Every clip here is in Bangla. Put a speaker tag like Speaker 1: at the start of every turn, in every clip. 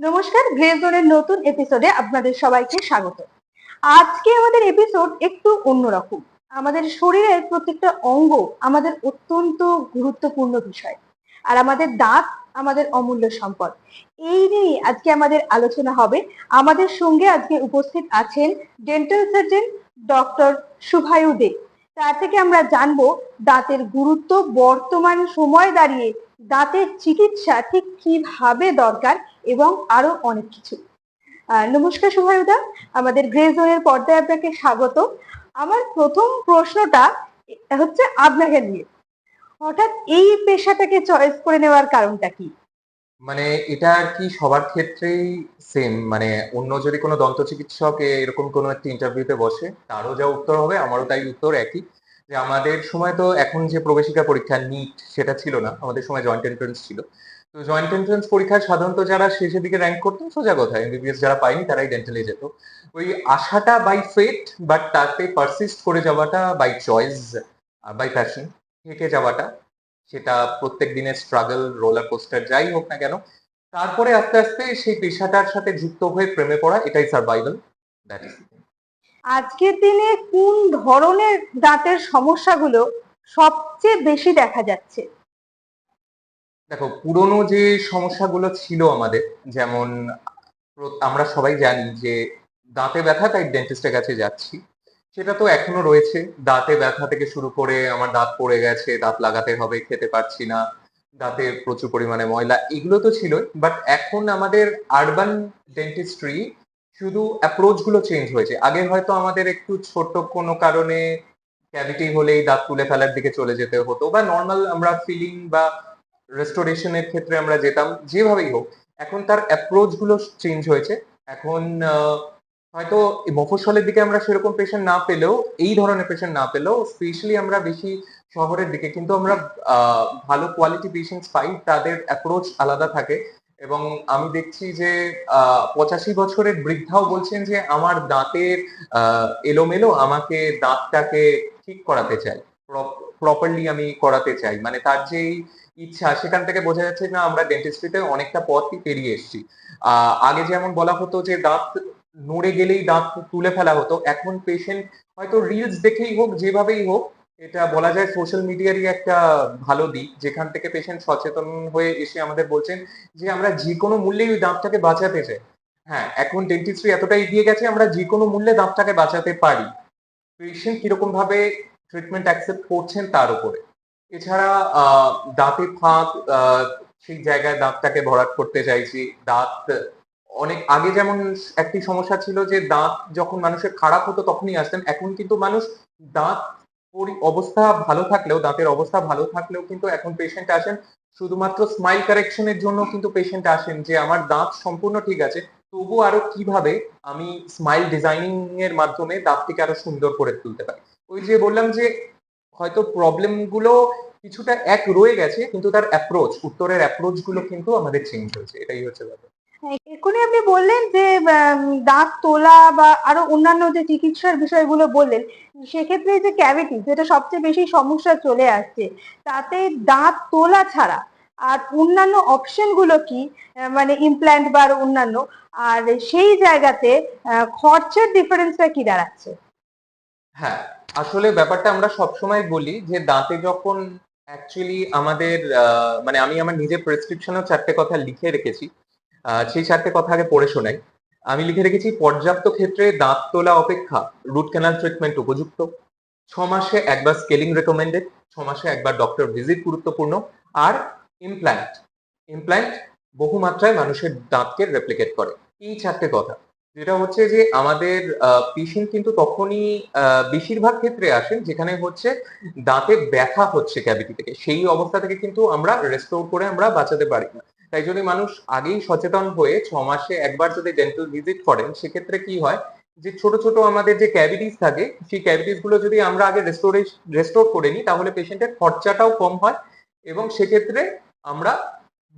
Speaker 1: নমস্কার জোনের নতুন এপিসোডে আপনাদের সবাইকে স্বাগত। আজকে আমাদের এপিসোড একটু অন্যরকম। আমাদের শরীরের প্রত্যেকটা অঙ্গ আমাদের অত্যন্ত গুরুত্বপূর্ণ বিষয়। আর আমাদের দাঁত আমাদের অমূল্য সম্পদ। এই নিয়ে আজকে আমাদের আলোচনা হবে। আমাদের সঙ্গে আজকে উপস্থিত আছেন dental surgeon doctor Shubhayu De. তার থেকে আমরা জানব দাঁতের গুরুত্ব, বর্তমান সময় দাঁড়িয়ে দাঁতের চিকিৎসা ঠিক কীভাবে দরকার এবং আরও অনেক কিছু। নমস্কার শুভায়ুদা আমাদের গ্রে জোনের পর্দায় আপনাকে স্বাগত। আমার প্রথম প্রশ্নটা হচ্ছে আপনাকে নিয়ে। হঠাৎ এই পেশাটাকে চয়েস করে নেওয়ার কারণটা কি?
Speaker 2: মানে এটা আর কি সবার ক্ষেত্রেই সেম মানে অন্য যদি কোনো দন্ত চিকিৎসক এরকম কোনো একটা ইন্টারভিউতে বসে, তারও যা উত্তর হবে, আমারও তাই উত্তর একই। যে আমাদের সময় তো এখন যে প্রবেশিকা পরীক্ষা নিট সেটা ছিল না। আমাদের সময় জয়েন্ট এন্ট্রান্স ছিল। তো জয়েন্ট এন্ট্রান্স পরীক্ষায় সাধারণত যারা শেষের দিকে র্যাঙ্ক করতো, সোজা কথা এমবিবিএস যারা পায়নি তারাই ডেন্টালে যেত। ওই আশাটা বাই ফেট বাট তাতে পারসিস্ট করে যাওয়াটা বাই চয়েস বাই প্যাশন থেকে যাওয়াটা, সেটা প্রত্যেক দিনের স্ট্রাগল রোলার কোস্টার যাই হোক না কেন, তারপরে আস্তে আস্তে সেই পেশাটার সাথে যুক্ত হয়ে প্রেমে পড়া, এটাই সার্ভাইভাল দ্যাট ইজ
Speaker 1: আজকের দিনে কোন ধরনের দাঁতের সমস্যাগুলো সবচেয়ে বেশি দেখা যাচ্ছে?
Speaker 2: দেখো, পুরনো যে সমস্যাগুলো ছিল আমাদের, যেমন আমরা সবাই জানি যে দাঁতে ব্যথা, তাই ডেন্টিস্টের কাছে যাচ্ছি। সেটা তো এখনও রয়েছে। দাঁতে ব্যথা থেকে শুরু করে আমার দাঁত পড়ে গেছে, দাঁত লাগাতে হবে, খেতে পারছি না, দাঁতে প্রচুর পরিমাণে ময়লা, এগুলো তো ছিলই। বাট এখন আমাদের আরবান ডেন্টিস্ট্রি শুধু অ্যাপ্রোচগুলো চেঞ্জ হয়েছে। আগে হয়তো আমাদের একটু ছোট কোনো কারণে ক্যাভিটি হলেই দাঁত তুলে ফেলার দিকে চলে যেতে হতো, বা নর্মাল আমরা ফিলিং বা রেস্টোরেশনের ক্ষেত্রে আমরা যেতাম, যেভাবেই হোক, এখন তার অ্যাপ্রোচগুলো চেঞ্জ হয়েছে। এখন হয়তো মফস্বলের দিকে আমরা সেরকম পেশেন্ট না পেলেও, এই ধরনের পেশেন্ট না পেলেও স্পেশালি আমরা বেশি শহরের দিকে, কিন্তু আমরা ভালো কোয়ালিটি পেশেন্টস পাই, তাদের অ্যাপ্রোচ আলাদা থাকে। এবং আমি দেখছি যে পঁচাশি বছরের বৃদ্ধাও বলছেন যে, আমার দাঁতের এলোমেলো আমাকে দাঁতটাকে ঠিক করাতে চাই। প্রপারলি আমি করাতে চাই। মানে তার যেই ইচ্ছা, সেখান থেকে বোঝা যাচ্ছে না, আমরা ডেন্টিস্ট্রিতে অনেকটা পথই পেরিয়ে এসেছি। আগে যেমন বলা হতো যে দাঁত নড়ে গেলেই দাঁত তুলে ফেলা হতো, এখন পেশেন্ট হয়তো রিলস দেখেই হোক, যেভাবেই হোক, এটা বলা যায় সোশ্যাল মিডিয়ারই একটা ভালো দিক। যেখান থেকে পেশেন্ট সচেতন হয়ে এসে আমাদের বলছেন যে, আমরা যে কোনো মূল্যেই ওই দাঁতটাকে বাঁচাতে চাই। হ্যাঁ এখন ডেন্টিস্ট্রি এতটাই এগিয়ে গেছে, আমরা যে কোনো মূল্যে দাঁতটাকে বাঁচাতে পারি। পেশেন্ট কীরকম ভাবে ট্রিটমেন্ট অ্যাকসেপ্ট করছেন তার উপরে। এছাড়া দাঁতে ফাঁক সেই জায়গায় দাঁতটাকে ভরাট করতে চাইছি। দাঁত, অনেক আগে যেমন একটি সমস্যা ছিল যে, দাঁত যখন মানুষের খারাপ হতো তখনই আসতেন। এখন কিন্তু মানুষ দাঁত অবস্থা ভালো থাকলেও, দাঁতের অবস্থা ভালো থাকলেও কিন্তু এখন পেশেন্ট আসেন। শুধুমাত্র স্মাইল কারেকশনের জন্য কিন্তু পেশেন্ট আসেন যে, আমার দাঁত সম্পূর্ণ ঠিক আছে, তবু আরও কীভাবে আমি স্মাইল ডিজাইনিং এর মাধ্যমে দাঁতটিকে আরও সুন্দর করে তুলতে পারি? ওই যে বললাম যে হয়তো প্রবলেমগুলো কিছুটা এক রয়ে গেছে কিন্তু তার অ্যাপ্রোচ উত্তরের অ্যাপ্রোচগুলো কিন্তু আমাদের চেঞ্জ হয়েছে এটাই হচ্ছে ব্যাপার।
Speaker 1: এক্ষুনি আপনি বললেন যে দাঁত তোলা বা আরও অন্যান্য যে চিকিৎসার বিষয়গুলো বললেন সেক্ষেত্রে যে ক্যাভিটি যেটা সবচেয়ে বেশি সমস্যা চলে আসছে তাতে দাঁত তোলা ছাড়া আর অন্যান্য অপশনগুলো কি? মানে ইমপ্ল্যান্ট বা আরও অন্যান্য আর সেই জায়গাতে খরচের ডিফারেন্সটা কি দাঁড়াচ্ছে?
Speaker 2: হ্যাঁ আসলে ব্যাপারটা আমরা সবসময় বলি যে দাঁতে যখন অ্যাকচুয়ালি আমাদের মানে আমি আমার নিজের প্রেসক্রিপশনেও চারটে কথা লিখে রেখেছি। সেই চারটে কথা আগে পড়ে শোনাই। আমি লিখে রেখেছি, পর্যাপ্ত ক্ষেত্রে দাঁত তোলা অপেক্ষা রুট ক্যানাল ট্রিটমেন্ট উপযুক্ত। ছ মাসে একবার স্কেলিং রেকমেন্ডেড ছ মাসে একবার ডক্টর ভিজিট গুরুত্বপূর্ণ। আর ইমপ্ল্যান্ট ইমপ্ল্যান্ট বহুমাত্রায় মানুষের দাঁতকে রেপ্লিকেট করে। এই চারটে কথা। যেটা হচ্ছে যে আমাদের পেশেন্ট কিন্তু তখনই বেশিরভাগ ক্ষেত্রে আসেন যেখানে হচ্ছে দাঁতে ব্যথা হচ্ছে ক্যাভিটি থেকে। সেই অবস্থা থেকে কিন্তু আমরা রেস্টোর করে আমরা বাঁচাতে পারি না। তাই যদি মানুষ আগেই সচেতন হয়ে ছ মাসে একবার যদি ডেন্টাল ভিজিট করেন, সেক্ষেত্রে কি হয় যে ছোট ছোট আমাদের যে ক্যাভিটিস থাকে, সেই ক্যাভিটিসগুলো যদি আমরা আগে রেস্টোরে রেস্টোর করে নিই, তাহলে পেশেন্টের খরচাটাও কম হয় এবং সেক্ষেত্রে আমরা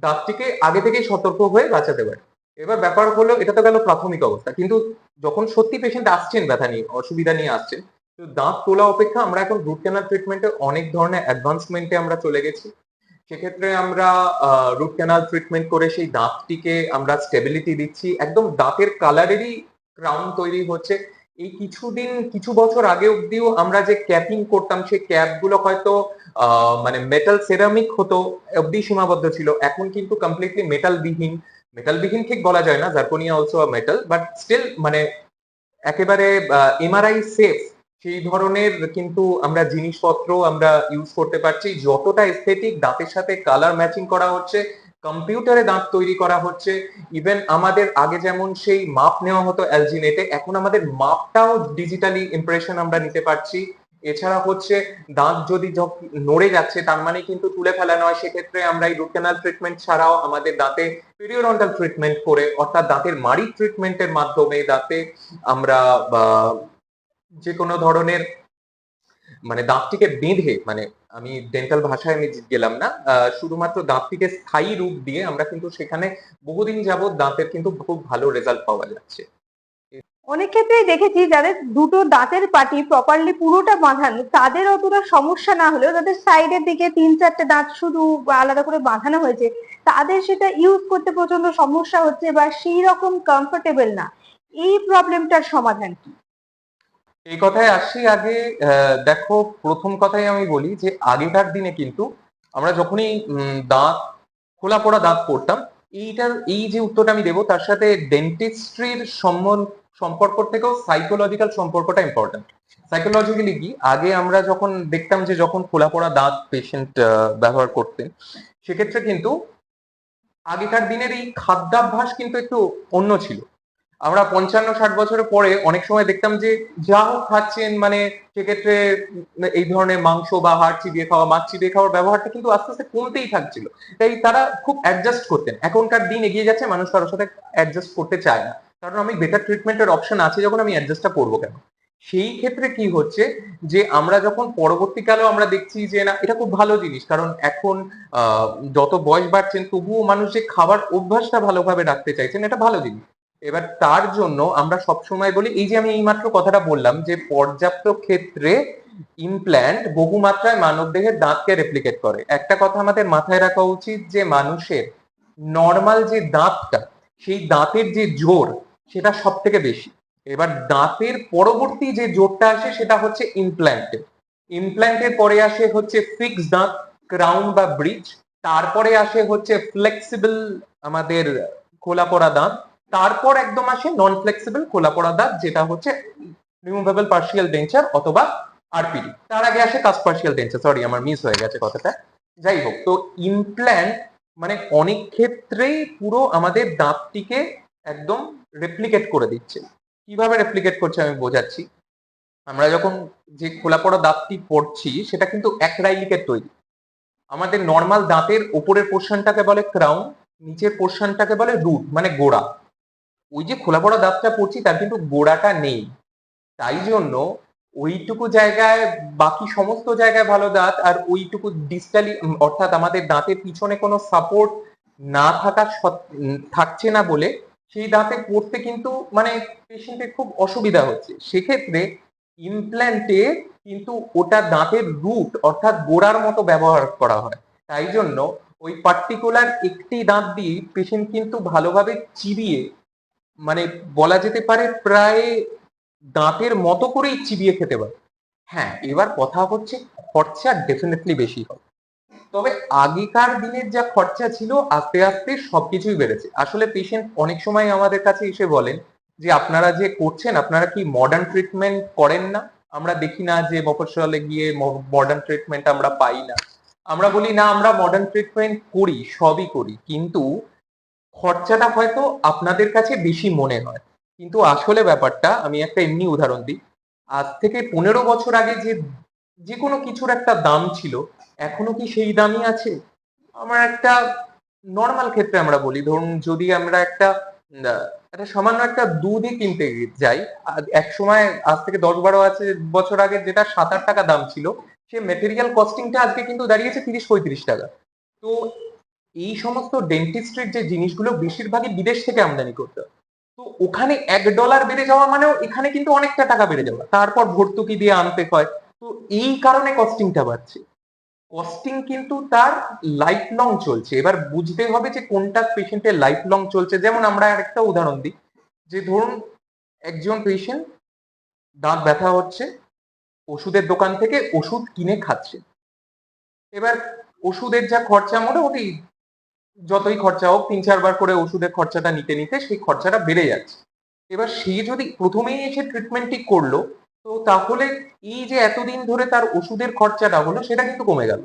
Speaker 2: দাঁতটিকে আগে থেকেই সতর্ক হয়ে বাঁচাতে পারি। এবার ব্যাপার হলো, এটা তো গেল প্রাথমিক অবস্থা। কিন্তু যখন সত্যি পেশেন্ট আসছেন, ব্যথা নিয়ে, অসুবিধা নিয়ে আসছেন, তো দাঁত তোলা অপেক্ষা আমরা এখন রুট ক্যানাল ট্রিটমেন্টে অনেক ধরনের অ্যাডভান্সমেন্টে আমরা চলে গেছি। সেক্ষেত্রে আমরা রুট ক্যানাল ট্রিটমেন্ট করে সেই দাঁতটিকে আমরা স্টেবিলিটি দিচ্ছি। একদম দাঁতের কালারেরই ক্রাউন তৈরি হচ্ছে। এই কিছুদিন, কিছু বছর আগে অব্দিও আমরা যে ক্যাপিং করতাম, সেই ক্যাপগুলো হয়তো মানে মেটাল সেরামিক হতো অব্দি সীমাবদ্ধ ছিল। এখন কিন্তু কমপ্লিটলি মেটাল বিহীন মেটাল বিহীন ঠিক বলা যায় না zirconia also metal but steel মানে একেবারে এমআরআই সেফ সেই ধরনের কিন্তু আমরা জিনিসপত্র আমরা ইউজ করতে পারছি। যতটা এস্থেটিক দাঁতের সাথে কালার ম্যাচিং করা হচ্ছে কম্পিউটারে দাঁত তৈরি করা হচ্ছে। ইভেন আমাদের আগে যেমন সেই মাপ নেওয়া হতো অ্যালজিনেটে এখন আমাদের মাপটাও ডিজিটালি ইমপ্রেশন আমরা নিতে পারছি। এছাড়া হচ্ছে দাঁত যদি নড়ে যাচ্ছে, তার মানে কিন্তু তুলে ফেলা নয়। সেক্ষেত্রে আমরা এই রুট ক্যানাল ট্রিটমেন্ট ছাড়াও আমাদের দাঁতে পিরিয়ডন্টাল ট্রিটমেন্ট করে, অর্থাৎ দাঁতের মাড়ি ট্রিটমেন্টের মাধ্যমে দাঁতে আমরা যে কোনো ধরনের মানে দাঁতটিকে বেঁধে মানে আমি ডেন্টাল ভাষায় আমি গেলাম না শুধুমাত্র দাঁতটিকে স্থায়ী রূপ দিয়ে আমরা কিন্তু সেখানে বহুদিন যাবত দাঁতের কিন্তু খুব ভালো রেজাল্ট পাওয়া যাচ্ছে।
Speaker 1: অনেক ক্ষেত্রেই দেখেছি যাদের দুটো দাঁতের পাটি প্রপারলি পুরোটা বাঁধানো, তাদের অতটা সমস্যা না হলেও তাদের সাইডের দিকে তিন চারটে দাঁত শুধু আলাদা করে বাঁধানো হয়েছে, তাদের সেটা ইউজ করতে প্রচণ্ড সমস্যা হচ্ছে বা সেই রকম কমফোর্টেবল না। এই প্রবলেমটার সমাধান কি?
Speaker 2: এই কথায় আসি আগে দেখো, প্রথম কথাই আমি বলি যে আগেকার দিনে কিন্তু আমরা যখনই দাঁত খোলা পড়া দাঁত করতাম এইটার, এই যে উত্তরটা আমি দেবো, তার সাথে ডেন্টিস্ট্রির সম্বন্ধ সম্পর্ক থেকেও সাইকোলজিক্যাল সম্পর্কটা ইম্পর্টেন্ট সাইকোলজিক্যালি কি? আগে আমরা যখন দেখতাম যে যখন খোলা পড়া দাঁত পেশেন্ট ব্যবহার করতেন, সেক্ষেত্রে কিন্তু আগেকার দিনের এই খাদ্যাভ্যাস কিন্তু একটু অন্য ছিল। আমরা পঞ্চান্ন, ষাট বছরের পরে অনেক সময় দেখতাম যে যা হোক খাচ্ছেন মানে সেক্ষেত্রে এই ধরনের মাংস বা হাড় চিবিয়ে খাওয়া, মাছ চিবিয়ে খাওয়ার ব্যবহারটা কিন্তু আস্তে আস্তে কমতেই থাকছিল। তাই তারা খুব অ্যাডজাস্ট করতেন। এখনকার দিন এগিয়ে যাচ্ছে, মানুষ কারোর সাথে অ্যাডজাস্ট করতে চায় না। কারণ আমি বেটার ট্রিটমেন্টের অপশন আছে যখন আমি অ্যাডজাস্টটা করব কেন? সেই ক্ষেত্রে কি হচ্ছে যে আমরা যখন পরবর্তীকালেও আমরা দেখছি যে না, এটা খুব ভালো জিনিস। কারণ এখন যত বয়স বাড়ছেন, তবুও মানুষ যে খাবার অভ্যাসটা ভালোভাবে রাখতে চাইছেন, এটা ভালো জিনিস। এবার তার জন্য আমরা সবসময় বলি, এই যে আমি এইমাত্র কথাটা বললাম যে পর্যাপ্ত ক্ষেত্রে ইমপ্ল্যান্ট বহুমাত্রায় মানব দেহের দাঁতকে রেপ্লিকেট করে। একটা কথা আমাদের মাথায় রাখা উচিত যে মানুষের নর্মাল যে দাঁতটা, সেই দাঁতের যে জোর সেটা সব থেকে বেশি। এবার দাঁতের পরবর্তী যে জোরটা আসে সেটা হচ্ছে ইমপ্ল্যান্টের ইমপ্ল্যান্টের পরে আসে হচ্ছে ফিক্স দাঁত ক্রাউন বা ব্রিজ তারপরে আসে হচ্ছে ফ্লেক্সিবল আমাদের খোলা পড়া দাঁত, তারপর একদম আসে নন ফ্লেক্সিবল খোলা পড়া দাঁত, যেটা হচ্ছে রিমুভেবল পার্শিয়াল ডেঞ্চার অথবা আরপিডি তার আগে আসে কাস্ট পার্শিয়াল ডেঞ্চার সরি আমার মিস হয়ে গেছে কথাটা। যাই হোক, তো ইমপ্ল্যান্ট মানে অনেক ক্ষেত্রেই পুরো আমাদের দাঁতটিকে একদম রেপ্লিকেট করে দিচ্ছে। কীভাবে রেপ্লিকেট করছে আমি বোঝাচ্ছি। আমরা যখন যে খোলা পড়া দাঁতটি পড়ছি, সেটা কিন্তু এক রাইলিকের তৈরি। আমাদের নর্মাল দাঁতের উপরের পোর্শনটাকে বলে ক্রাউন নিচের পোর্শনটাকে বলে রুট মানে গোড়া। ওই যে খোলা পড়া দাঁতটা পড়ছি, তার কিন্তু গোড়াটা নেই। তাই জন্য ওইটুকু জায়গায়, বাকি সমস্ত জায়গায় ভালো দাঁত, আর ওইটুকু ডিস্টালি অর্থাৎ আমাদের দাঁতের পিছনে কোনো সাপোর্ট না থাকা থাকছে না বলে সেই দাঁতে পড়তে কিন্তু মানে পেশেন্টের খুব অসুবিধা হচ্ছে। সেক্ষেত্রে ইমপ্ল্যান্টে কিন্তু ওটা দাঁতের রুট অর্থাৎ গোড়ার মতো ব্যবহার করা হয়। তাই জন্য ওই পার্টিকুলার একটি দাঁত দিয়ে পেশেন্ট কিন্তু ভালোভাবে চিবিয়ে মানে বলা যেতে পারে প্রায় দাঁতের মতো করেই চিবিয়ে খেতে পারে। হ্যাঁ এবার কথা হচ্ছে খরচা ডেফিনেটলি বেশি হয় তবে আগেকার দিনের যা খরচা ছিল, আস্তে আস্তে সবকিছুই বেড়েছে। আসলে পেশেন্ট অনেক সময় আমাদের কাছে এসে বলেন যে, আপনারা যে করছেন, আপনারা কি মডার্ন ট্রিটমেন্ট করেন না? আমরা দেখি না যে মফস্বলে গিয়ে মডার্ন ট্রিটমেন্ট আমরা পাই না। আমরা বলি, না, আমরা মডার্ন ট্রিটমেন্ট করি, সবই করি। কিন্তু খরচাটা হয়তো আপনাদের কাছে বেশি মনে হয়। কিন্তু আসলে ব্যাপারটা, আমি একটা এমনি উদাহরণ দিই। আজ থেকে পনেরো বছর আগে যে যে কোনো কিছুর একটা দাম ছিল এখনও কি সেই দামই আছে? আমার একটা নর্মাল ক্ষেত্রে আমরা বলি, ধরুন যদি আমরা একটা একটা সামান্য একটা দুধই কিনতে যাই এক সময় আজ থেকে দশ বারো আছে বছর আগে যেটা সাত আট টাকা দাম ছিল, সে মেটেরিয়াল কস্টিংটা আজকে কিন্তু দাঁড়িয়েছে তিরিশ পঁয়ত্রিশ টাকা। তো এই সমস্ত ডেন্টিস্ট্রির যে জিনিসগুলো বেশিরভাগই বিদেশ থেকে আমদানি করতে হয়। তো ওখানে এক ডলার বেড়ে যাওয়া মানেও এখানে কিন্তু অনেকটা টাকা বেড়ে যাওয়া। তারপর ভর্তুকি দিয়ে আনতে হয়। তো এই কারণে কস্টিংটা বাড়ছে। কস্টিং কিন্তু তার লাইফ লং চলছে। এবার বুঝতে হবে যে কোনটা পেশেন্টের লাইফ লং চলছে। যেমন আমরা আরেকটা উদাহরণ দিই, যে ধরুন একজন পেশেন্ট দাঁত ব্যথা হচ্ছে, ওষুধের দোকান থেকে ওষুধ কিনে খাচ্ছে। এবার ওষুধের যা খরচা, মোটামুটি যতই খরচা হোক, তিন চারবার করে ওষুধের খরচাটা নিতে নিতে সেই খরচাটা বেড়ে যাচ্ছে। এবার সে যদি প্রথমেই এসে ট্রিটমেন্টটি করল তো তাহলে এই যে এতদিন ধরে তার ওষুধের খরচাটা হলো, সেটা কিন্তু কমে গেল।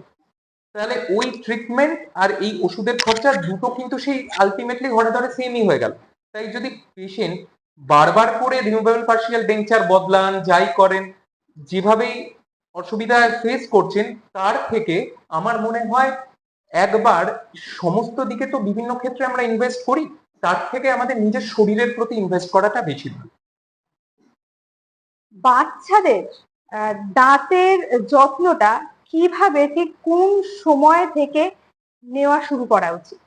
Speaker 2: তাহলে ওই ট্রিটমেন্ট আর এই ওষুধের খরচা দুটো কিন্তু সেই আলটিমেটলি ঘরে ধরে সেমই হয়ে গেল। তাই যদি পেশেন্ট বারবার করে রিমুভেবল পার্সিয়াল ডেঞ্চার বদলান, যাই করেন, যেভাবেই অসুবিধা ফেস করছেন, তার থেকে আমার মনে হয় একবার সমস্ত দিকে তো বিভিন্ন ক্ষেত্রে আমরা ইনভেস্ট করি, তার থেকে আমাদের নিজের শরীরের প্রতি ইনভেস্ট করাটা বেশি ভালো।
Speaker 1: বাচ্চাদের দাঁতের যত্নটা কীভাবে ঠিক কোন সময় থেকে নেওয়া শুরু করা উচিত?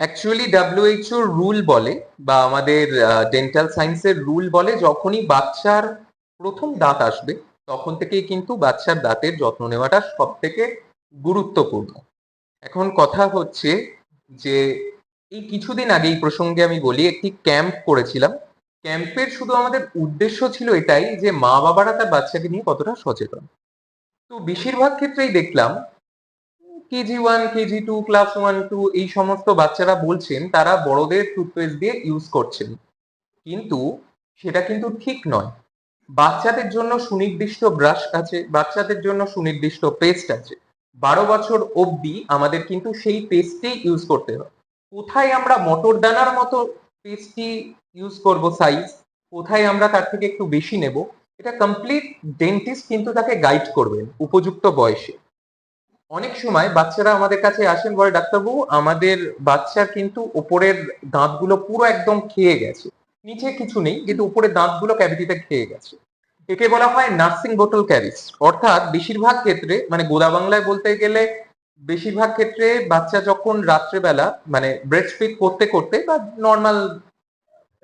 Speaker 2: অ্যাকচুয়ালি ডাব্লিউএইচও রুল বলে বা আমাদের ডেন্টাল সায়েন্সের রুল বলে, যখনই বাচ্চার প্রথম দাঁত আসবে, তখন থেকেই কিন্তু বাচ্চার দাঁতের যত্ন নেওয়াটা সব থেকে গুরুত্বপূর্ণ। এখন কথা হচ্ছে যে, এই কিছুদিন আগে এই প্রসঙ্গে আমি বলি, একটি ক্যাম্প করেছিলাম। ক্যাম্পের শুধু আমাদের উদ্দেশ্য ছিল এটাই যে মা বাবারা তার বাচ্চাকে নিয়ে কতটা সচেতন। তো বেশিরভাগ ক্ষেত্রেই দেখলাম, KG one KG two class one two এই সমস্ত বাচ্চারা বলছেন তারা বড়দের টুথপেস্ট দিয়ে ইউজ করছেন। কিন্তু সেটা কিন্তু ঠিক নয়। বাচ্চাদের জন্য সুনির্দিষ্ট ব্রাশ আছে, বাচ্চাদের জন্য সুনির্দিষ্ট পেস্ট আছে। বারো বছর অবধি আমাদের কিন্তু সেই পেস্টেই ইউজ করতে হয়। কোথায় আমরা মটর দানার মতো পেস্টটি ইউজ করব সাইজ কোথায় আমরা তার থেকে একটু বেশি নেব, এটা কমপ্লিট ডেন্টিস্ট কিন্তু তাকে গাইড করবেন উপযুক্ত বয়সে। অনেক সময় বাচ্চারা আমাদের কাছে আসেন, বলে, ডাক্তারবাবু, আমাদের বাচ্চার কিন্তু উপরের দাঁতগুলো পুরো একদম খেয়ে গেছে। নিচে কিছু নেই, কিন্তু উপরের দাঁতগুলো ক্যাভিটিতে খেয়ে গেছে। একে বলা হয় নার্সিং বোটল ক্যারিস অর্থাৎ বেশিরভাগ ক্ষেত্রে মানে গোদা বাংলায় বলতে গেলে বেশিরভাগ ক্ষেত্রে বাচ্চা যখন রাত্রেবেলা মানে ব্রেস্ট ফিট করতে করতে বা নর্মাল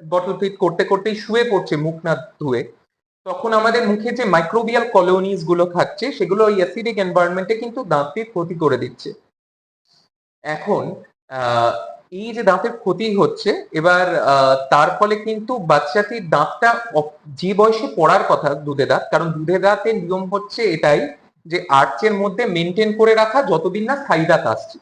Speaker 2: বটল ফিট করতে করতেই শুয়ে পড়ছে মুখ না ধুয়ে, তখন আমাদের মুখে যে মাইক্রোবিয়াল কলোনিজগুলো থাকছে, সেগুলো ওই অ্যাসিডিক এনভায়রনমেন্টে কিন্তু দাঁতের ক্ষতি করে দিচ্ছে। এখন এই যে দাঁতের ক্ষতি হচ্ছে, এবার তার ফলে কিন্তু বাচ্চাটির দাঁতটা যে বয়সে পড়ার কথা দুধে দাঁত, কারণ দুধে দাঁতের নিয়ম হচ্ছে এটাই যে আর্চের মধ্যে মেনটেন করে রাখা যতদিন না স্থায়ী দাঁত আসছে।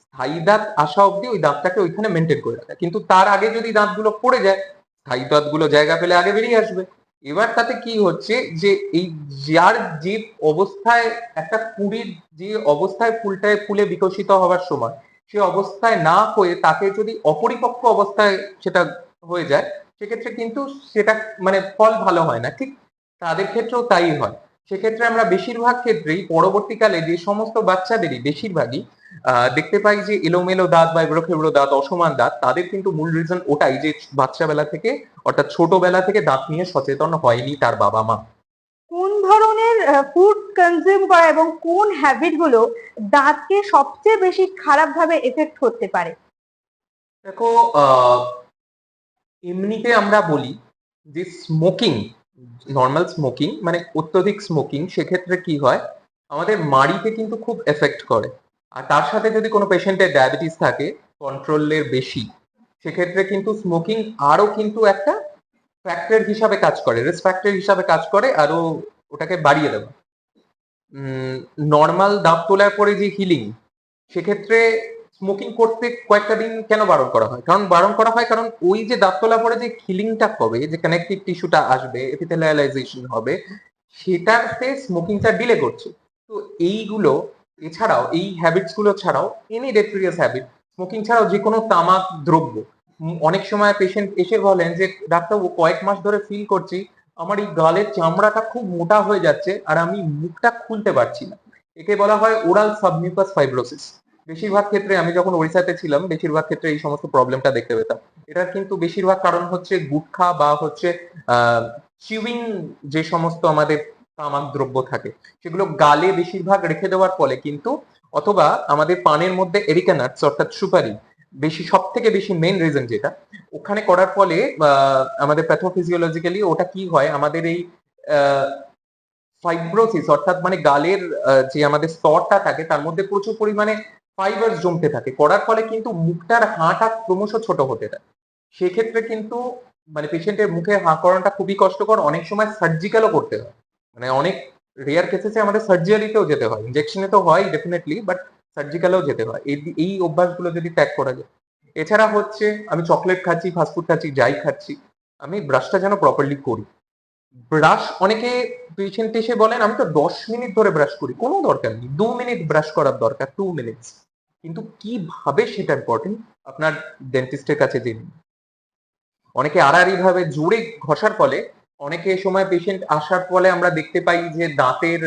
Speaker 2: স্থায়ী দাঁত আসা অবধি ওই দাঁতটাকে ওইখানে মেনটেন করে রাখা। কিন্তু তার আগে যদি দাঁতগুলো পড়ে যায়, স্থায়ী দাঁতগুলো জায়গা পেলে আগে বেরিয়ে আসবে। এবার তাতে কি হচ্ছে যে এই যার যে অবস্থায় একটা কুড়ির যে অবস্থায় ফুলটায় ফুলে বিকশিত হওয়ার সময়, সে অবস্থায় না হয়ে তাকে যদি অপরিপক্ক অবস্থায় সেটা হয়ে যায়, সেক্ষেত্রে কিন্তু সেটা মানে ফল ভালো হয় না। ঠিক তাদের ক্ষেত্রেও তাই হয়। সেক্ষেত্রে আমরা বেশিরভাগ ক্ষেত্রেই পরবর্তীকালে যে সমস্ত বাচ্চাদেরই বেশিরভাগই দেখতে পাই যে এলোমেলো দাঁত বা এবড়ো খেবড়ো দাঁত অসমান দাঁত তাদের কিন্তু মূল রিজন ওটাই যে বাচ্চাবেলা থেকে অর্থাৎ ছোটবেলা থেকে দাঁত নিয়ে সচেতন হয়নি তার বাবা মা।
Speaker 1: কোন ধরনের ফুড কনজিউম করা এবং কোন হ্যাবিটগুলো দাঁতকে সবচেয়ে বেশি খারাপ ভাবে এফেক্ট করতে পারে?
Speaker 2: দেখো এমনিতে আমরা বলি যে স্মোকিং নর্মাল স্মোকিং মানে অত্যধিক স্মোকিং সেক্ষেত্রে কি হয়? আমাদের মাড়িতে কিন্তু খুব এফেক্ট করে। আর তার সাথে যদি কোনো পেশেন্টের ডায়াবেটিস থাকে কন্ট্রোলের বেশি, সেক্ষেত্রে কিন্তু স্মোকিং আরও কিন্তু একটা ফ্যাক্টর হিসাবে কাজ করে রিস্ক ফ্যাক্টর হিসাবে কাজ করে, আরও ওটাকে বাড়িয়ে দেবে। নর্মাল দাঁত তোলার পরে যে হিলিং সেক্ষেত্রে স্মোকিং করতে কয়েকটা দিন কেন বারণ করা হয়? কারণ বারণ করা হয় কারণ ওই যে দাঁত তোলার পরে যে হিলিংটা হবে, যে কানেকটিভ টিস্যুটা আসবে এপিথেলিয়ালাইজেশন হবে, সেটাতে স্মোকিংটা ডিলে করছে। তো এইগুলো এছাড়াও, এই হ্যাবিটসগুলো ছাড়াও এনি ডেট্রিয়াস হ্যাবিট স্মোকিং ছাড়াও যে কোনো তামাক দ্রব্য, অনেক সময় পেশেন্ট এসে বলেন যে, ডাক্তার, ও কয়েক মাস ধরে ফিল করছি, আমার এই গালের চামড়াটা খুব মোটা হয়ে যাচ্ছে, আর আমি মুখটা খুলতে পারছি না। একে বলা হয় ওরাল সাবমিউকাস ফাইব্রোসিস বেশিরভাগ ক্ষেত্রে আমি যখন ওড়িশাতে ছিলাম, বেশিরভাগ ক্ষেত্রে এই সমস্ত প্রবলেমটা দেখতে পেতাম। এটার কিন্তু বেশিরভাগ কারণ হচ্ছে গুটখা বা হচ্ছে চিউইং যে সমস্ত আমাদের তামাক দ্রব্য থাকে, সেগুলো গালে বেশিরভাগ রেখে দেওয়ার ফলে কিন্তু অথবা আমাদের পানের মধ্যে এরিকা নাটস অর্থাৎ সুপারি, বেশি সব থেকে বেশি মেন রিজন যেটা, ওখানে করার ফলে আমাদের প্যাথোফিজিওলজিক্যালি ওটা কি হয়, আমাদের এই ফাইব্রোসিস অর্থাৎ মানে গালের যে আমাদের স্তরটা থাকে, তার মধ্যে প্রচুর পরিমাণে ফাইবার্স জমতে থাকে। করার ফলে কিন্তু মুখটার হাঁটা ক্রমশ ছোট হতে থাকে। সেক্ষেত্রে কিন্তু মানে পেশেন্টের মুখে হাঁ করানোটা খুবই কষ্টকর। অনেক সময় সার্জিক্যালও করতে হয়। মানে অনেক রেয়ার কেসেসে আমাদের সার্জারিতেও যেতে হয়। ইনজেকশনে তো হয় ডেফিনেটলি বাট সার্জিক্যালেও যেতে হয়। এই এই অভ্যাসগুলো যদি ত্যাগ করা যায়। এছাড়া হচ্ছে, আমি চকলেট খাচ্ছি ফাস্টফুড খাচ্ছি, যাই খাচ্ছি, আমি ব্রাশটা যেন প্রপারলি করি। ব্রাশ অনেকে পেশেন্ট এসে বলেন, আমি তো দশ মিনিট ধরে ব্রাশ করি। কোনো দরকার নেই। দু মিনিট ব্রাশ করার দরকার টু মিনিটস কিন্তু কীভাবে সেটা ইম্পর্টেন্ট আপনার ডেন্টিস্টের কাছে নিন। অনেকে আড়াআড়ি ভাবে জোরে ঘষার ফলে, অনেকে সময় পেশেন্ট আসার ফলে আমরা দেখতে পাই যে দাঁতের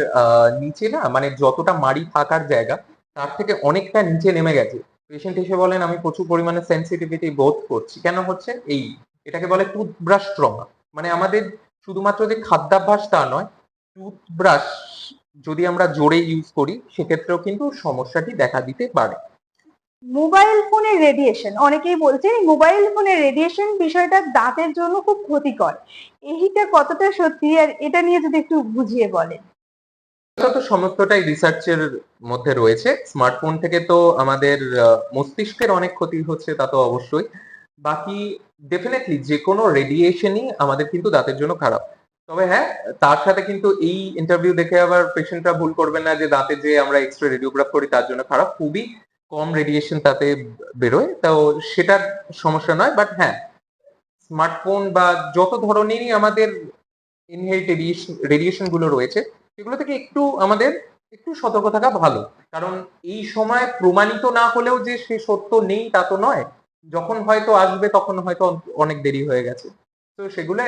Speaker 2: নিচে না মানে যতটা মাড়ি থাকার জায়গা, তার থেকে অনেকটা নিচে নেমে গেছে। পেশেন্ট এসে বলেন, আমি প্রচুর পরিমাণে সেন্সিটিভিটি বোধ করছি। কেন হচ্ছে? এই এটাকে বলে টুথব্রাশ ট্রমা মানে আমাদের শুধুমাত্র যে খাদ্যাভ্যাস তা নয় টুথব্রাশ যদি আমরা জোরে ইউজ করি সেক্ষেত্রেও কিন্তু সমস্যাটি দেখা দিতে পারে।
Speaker 1: মোবাইল ফোনের রেডিয়েশন অনেকেই বলছেন মোবাইল ফোনের রেডিয়েশন বিষয়টা দাঁতের জন্য খুব ক্ষতিকর। এইটা কতটা সত্যি আর এটা নিয়ে যদি একটু বুঝিয়ে বলেন।
Speaker 2: তো সমস্তটাই রিসার্চের মধ্যে রয়েছে। স্মার্টফোন থেকে তো আমাদের মস্তিষ্কের অনেক ক্ষতি হচ্ছে তা তো অবশ্যই। বাকি ডেফিনেটলি যে কোনো রেডিয়েশনই আমাদের কিন্তু দাঁতের জন্য খারাপ। তবে হ্যাঁ তার সাথে কিন্তু এই ইন্টারভিউ দেখে আবার পেশেন্টরা ভুল করবেন না যে দাঁতে যে আমরা এক্সট্রা রেডিওগ্রাফ করি তার জন্য খারাপ। খুবই কম রেডিয়েশন তাতে বেরোয়। তো সেটার সমস্যা নয় বাট হ্যাঁ স্মার্টফোন বা যত ধরনেরই আমাদের ইনহেরিট রেডিয়েশনগুলো রয়েছে, সেগুলো থেকে একটু আমাদের একটু সতর্ক থাকা ভালো। কারণ এই সময় প্রমাণিত না হলেও যে সে সত্য নেই তা তো নয়। যখন হয়তো আসবে তখন হয়তো অনেক দেরি হয়ে গেছে। তো সেগুলো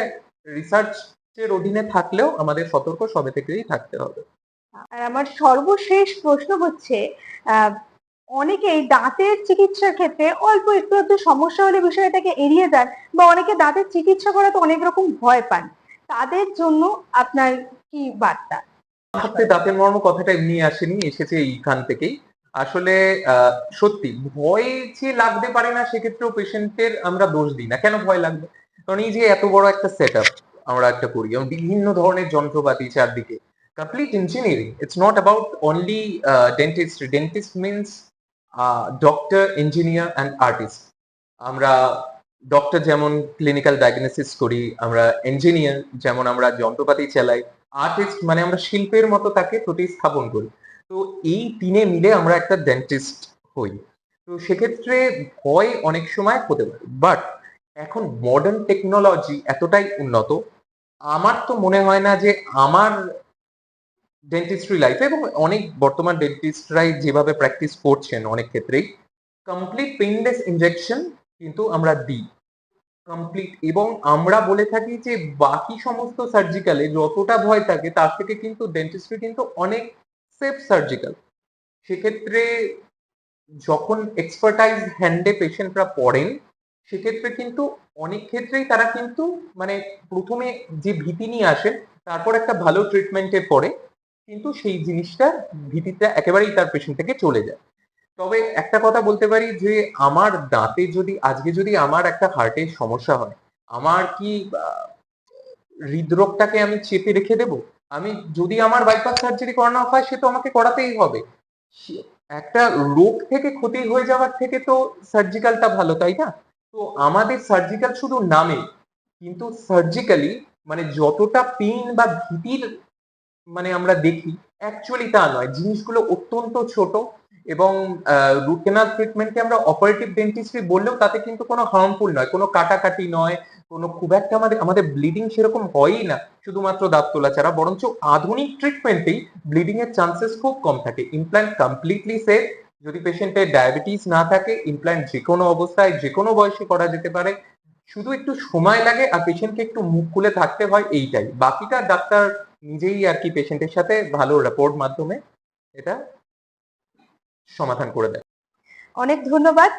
Speaker 2: রিসার্চের অধীনে থাকলেও আমাদের সতর্ক সবে থেকেই থাকতে হবে।
Speaker 1: আর আমার সর্বশেষ প্রশ্ন হচ্ছে অনেকেই দাঁতের চিকিৎসার ক্ষেত্রে অল্প একটু একটু সমস্যা হলে বিষয়টাকে এড়িয়ে যান বা অনেকে দাঁতের চিকিৎসা করাতে অনেক রকম ভয় পান। তাদের জন্য আপনার কি বার্তা?
Speaker 2: হাতে দাঁতের মর্ম কথাটা এমনি আসেনি এসেছে এইখান থেকেই। আসলে আহ, সত্যি ভয় যে লাগতে পারে না সেক্ষেত্রেও পেশেন্টের আমরা দোষ দিই না। কেন ভয় লাগবে? কারণ এই যে এত বড় একটা সেট আমরা একটা করি এবং বিভিন্ন ধরনের যন্ত্রপাতি চারদিকে। Complete engineering it's not about only dentist dentist means doctor engineer and artist আমরা ডক্টর যেমন ক্লিনিক্যাল ডায়াগনোসিস করি, আমরা ইঞ্জিনিয়ার যেমন আমরা যন্ত্রপাতি চালাই আর্টিস্ট মানে আমরা শিল্পের মতো তাকে প্রতিস্থাপন করি। তো এই তিনে মিলে আমরা একটা ডেন্টিস্ট হই। তো সেক্ষেত্রে ভয় অনেক সময় হতে পারে। বাট এখন মডার্ন টেকনোলজি এতটাই উন্নত আমার তো মনে হয় না যে আমার ডেন্টিস্ট্রি লাইফে এবং অনেক বর্তমান ডেন্টিস্টরাই যেভাবে প্র্যাকটিস করছেন অনেক ক্ষেত্রেই কমপ্লিট পেইনলেস ইনজেকশন কিন্তু আমরা দিই। কমপ্লিট এবং আমরা বলে থাকি যে বাকি সমস্ত সার্জিক্যালে যতটা ভয় থাকে তার থেকে কিন্তু ডেন্টিস্ট্রি কিন্তু অনেক সেফ সার্জিক্যাল সেক্ষেত্রে যখন এক্সপার্টাইজ হ্যান্ডে পেশেন্টরা পড়েন সেক্ষেত্রে কিন্তু অনেক ক্ষেত্রেই তারা কিন্তু মানে প্রথমে যে ভীতি নিয়ে আসেন তারপর একটা ভালো ট্রিটমেন্টে পড়ে, কিন্তু সেই জিনিসটা ভীতিটা একেবারেই তার পেশেন্ট থেকে চলে যায়। তবে একটা কথা বলতে পারি যে, আমার দাঁতে যদি, আজকে যদি আমার একটা হার্টের সমস্যা হয়, আমার কি হৃদরোগটাকে আমি চেপে রেখে দেব? আমি যদি আমার বাইপাস সার্জারি করানো হয়, সে তো আমাকে করাতেই হবে। একটা রোগ থেকে ক্ষতি হয়ে যাওয়ার থেকে তো সার্জিক্যালটা ভালো, তাই না? তো আমাদের সার্জিক্যাল শুধু নামে, কিন্তু সার্জিক্যালি মানে যতটা পেন বা ভীতির মানে আমরা দেখি অ্যাকচুয়ালি তা নয়। জিনিসগুলো অত্যন্ত ছোট এবং রুট কেনাল ট্রিটমেন্টকে আমরা অপারেটিভ ডেন্টিস্ট্রি বললেও তাতে কিন্তু কোনো হার্মফুল নয়, কোনো কাটাকাটি নয়, কোনো খুব একটা আমাদের আমাদের ব্লিডিং সেরকম হয়ই না, শুধুমাত্র দাঁত তোলা ছাড়া। বরঞ্চ আধুনিক ট্রিটমেন্টেই ব্লিডিং এর চান্সেস খুব কম থাকে। ইমপ্ল্যান্ট কমপ্লিটলি সেফ যদি পেশেন্টের ডায়াবেটিস না থাকে ইমপ্ল্যান্ট যে কোনো অবস্থায় যে কোনো বয়সে করা যেতে পারে। শুধু একটু সময় লাগে আর পেশেন্টকে একটু মুখ খুলে থাকতে হয় এইটাই। বাকিটা ডাক্তার নিজেই আর কি পেশেন্টের সাথে ভালো রিপোর্ট মাধ্যমে এটা সমাধান করে দেয়।
Speaker 1: অনেক ধন্যবাদ।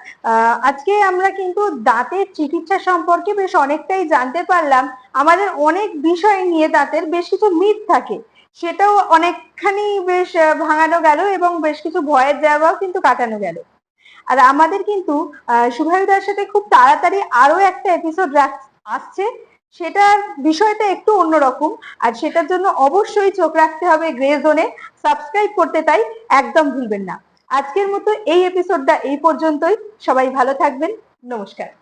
Speaker 1: আজকে আমরা কিন্তু দাঁতের চিকিৎসা সম্পর্কে বেশ অনেকটাই জানতে পারলাম। আমাদের অনেক বিষয় নিয়ে দাঁতের বেশ কিছু মিথ থাকে। সেটাও অনেকখানি বেশ ভাঙানো গেল এবং বেশ কিছু ভয়ের জায়গাও কিন্তু কাটানো গেল। আর আমাদের কিন্তু শুভায়ুদার সাথে খুব তাড়াতাড়ি আরও একটা এপিসোড আসছে। সেটার বিষয়টা একটু অন্যরকম। আর সেটার জন্য অবশ্যই চোখ রাখতে হবে গ্রে জোনে সাবস্ক্রাইব করতে তাই একদম ভুলবেন না। আজকের মতো এই এপিসোডটা এই পর্যন্তই। সবাই ভালো থাকবেন। নমস্কার।